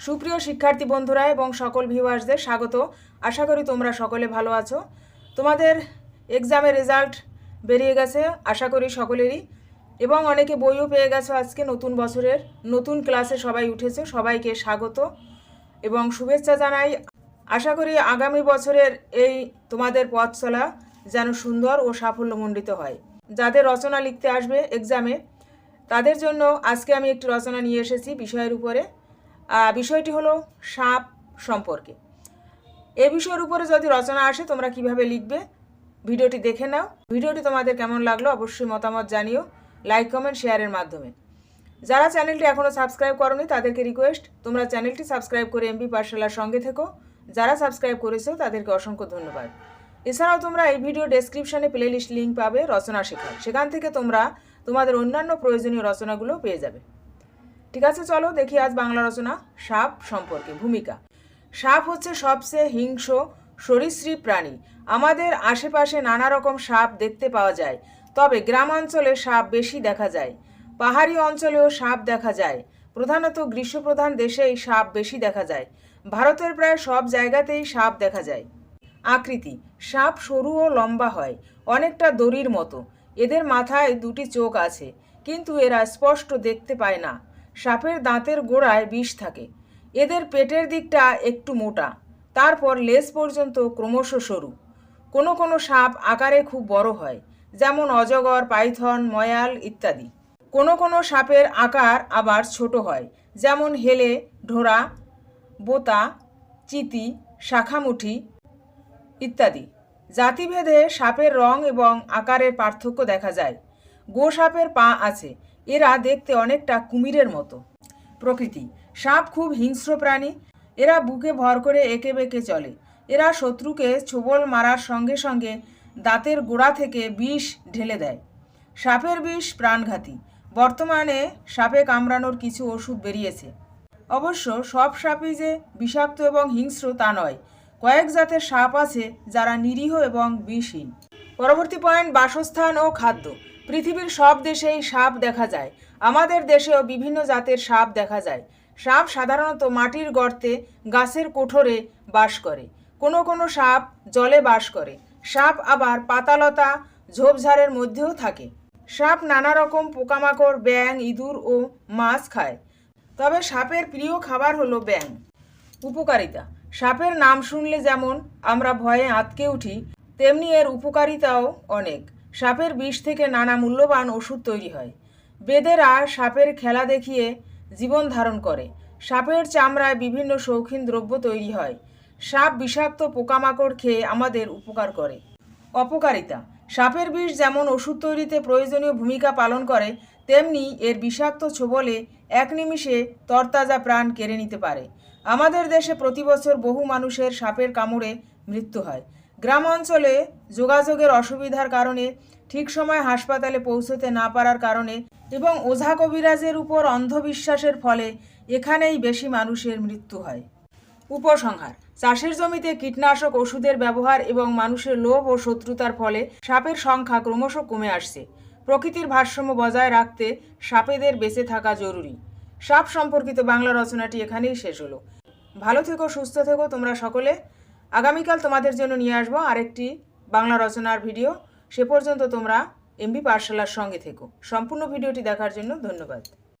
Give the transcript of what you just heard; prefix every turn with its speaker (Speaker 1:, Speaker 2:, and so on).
Speaker 1: সুপ্রিয় শিক্ষার্থী বন্ধুরা এবং সকল ভিউয়ার্সদের স্বাগত। আশা করি তোমরা সকলে ভালো আছো। তোমাদের এক্সামের রেজাল্ট বেরিয়ে গেছে, আশা করি সকলেরই। এবং অনেকে বইও পেয়ে গেছো আজকে নতুন বছরের। নতুন ক্লাসে সবাই উঠেছে, সবাইকে স্বাগত এবং শুভেচ্ছা জানাই। আশা করি আগামী বছরের এই তোমাদের পথ চলা যেন সুন্দর ও সাফল্যমণ্ডিত হয়। যাদের রচনা লিখতে আসবে এক্সামে তাদের জন্য আজকে আমি একটি রচনা নিয়ে এসেছি বিষয়ের উপরে। বিষয়টি হলো সাপ সম্পর্কে। এ বিষয়ের উপরে যদি রচনা আসে, তোমরা কীভাবে লিখবে, ভিডিওটি দেখে নাও। ভিডিওটি তোমাদের কেমন লাগল অবশ্যই মতামত জানিও লাইক কমেন্ট শেয়ারের মাধ্যমে। যারা চ্যানেলটি এখনও সাবস্ক্রাইব করনি, তাদেরকে রিকোয়েস্ট তোমরা চ্যানেলটি সাবস্ক্রাইব করে এমবি পাঠশালার সঙ্গে থেকো। যারা সাবস্ক্রাইব করেছ, তাদেরকে অসংখ্য ধন্যবাদ। এছাড়াও তোমরা এই ভিডিও ডেসক্রিপশনে প্লেলিস্ট লিঙ্ক পাবে রচনা শেখার। সেখান থেকে তোমরা তোমাদের অন্যান্য প্রয়োজনীয় রচনাগুলো পেয়ে যাবে। ঠিক আছে, চলো দেখি আজ বাংলা রচনা, সাপ সম্পর্কে ভূমিকা। সাপ হচ্ছে সবচেয়ে হিংস্র, সরীসৃপ প্রাণী। আমাদের আশেপাশে নানা রকম সাপ দেখতে পাওয়া যায়, তবে গ্রামাঞ্চলে সাপ বেশি দেখা যায়। পাহাড়ি অঞ্চলেও সাপ দেখা যায়। প্রধানত গ্রীষ্মপ্রধান দেশেই সাপ বেশি দেখা যায়। ভারতের প্রায় সব জায়গাতেই সাপ দেখা যায়। আকৃতি, সাপ সরু ও লম্বা হয়, অনেকটা দড়ির মতো। এদের মাথায় দুটি চোখ আছে, কিন্তু এরা স্পষ্ট দেখতে পায় না। সাপের দাঁতের গোড়ায় বিষ থাকে। এদের পেটের দিকটা একটু মোটা। তারপর লেজ পর্যন্ত ক্রমশ সরু। কোনো কোনো সাপ আকারে খুব বড় হয়, যেমন অজগর, পাইথন, ময়াল ইত্যাদি। কোনো কোনো সাপের আকার আবার ছোট হয়, যেমন হেলে ঢোড়া বোতা, চিতি, শাখামুঠি ইত্যাদি। জাতিভেদে সাপের রং এবং আকারের পার্থক্য দেখা যায়। গো সাপের পা আছে এরা দেখতে অনেকটা কুমিরের মতো। প্রকৃতি, সাপ খুব হিংস্র প্রাণী। এরা বুকে ভর করে এঁকে বেঁকে চলে। এরা শত্রুকে ছোবল মারার সঙ্গে সঙ্গে দাঁতের গোড়া থেকে বিষ ঢেলে দেয়। সাপের বিষ প্রাণঘাতী। বর্তমানে সাপে কামড়ানোর কিছু ওষুধ বেরিয়েছে। অবশ্য সব সাপই যে বিষাক্ত এবং হিংস্র তা নয়। কয়েক জাতের সাপ আছে যারা নিরীহ এবং বিষহীন। পরবর্তী পয়েন্ট বাসস্থান ও খাদ্য। পৃথিবীর সব দেশেই সাপ দেখা যায়। আমাদের দেশেও বিভিন্ন জাতের সাপ দেখা যায়। সাপ সাধারণত মাটির গর্তে, গাছের কোঠরে বাস করে। কোনো কোনো সাপ জলে বাস করে। সাপ আবার পাতালতা, ঝোপঝাড়ের মধ্যেও থাকে। সাপ নানা রকম পোকামাকড় ব্যাং ইঁদুর ও মাছ খায়। তবে সাপের প্রিয় খাবার হলো ব্যাং উপকারিতা। সাপের নাম শুনলে যেমন আমরা ভয়ে আঁতকে উঠি তেমনি এর উপকারিতাও অনেক। সাপের বিষ থেকে নানা মূল্যবান ওষুধ তৈরি হয়। বেদেরা সাপের খেলা দেখিয়ে জীবন ধারণ করে। সাপের চামড়ায় বিভিন্ন শৌখিন দ্রব্য তৈরি হয়। সাপ বিষাক্ত পোকামাকড় খেয়ে আমাদের উপকার করে। অপকারিতা। সাপের বিষ যেমন ওষুধ তৈরিতে প্রয়োজনীয় ভূমিকা পালন করে, তেমনি এর বিষাক্ত ছোবলে এক নিমিষে তরতাজা প্রাণ কেড়ে নিতে পারে। আমাদের দেশে প্রতি বছর বহু মানুষের সাপের কামড়ে মৃত্যু হয়। গ্রাম অঞ্চলে যোগাযোগের অসুবিধার কারণে ঠিক সময় হাসপাতালে পৌঁছতে না পারার কারণে এবং ওঝা কবিরাজের উপর অন্ধবিশ্বাসের ফলে এখানেই বেশি মানুষের মৃত্যু হয়। উপসংহার, চাষের জমিতে কীটনাশক ওষুধের ব্যবহার এবং মানুষের লোভ ও শত্রুতার ফলে সাপের সংখ্যা ক্রমশ কমে আসছে। প্রকৃতির ভারসাম্য বজায় রাখতে সাপেদের বেঁচে থাকা জরুরি। সাপ সম্পর্কিত বাংলা রচনাটি এখানেই শেষ হলো। ভালো থেকো, সুস্থ থেকো, তোমরা সকলে। আগামীকাল তোমাদের জন্য নিয়ে আসব আরেকটি বাংলা রচনার ভিডিও। সে পর্যন্ত তোমরা এমবি পাঠশালার সঙ্গে থেকো। সম্পূর্ণ ভিডিওটি দেখার জন্য ধন্যবাদ।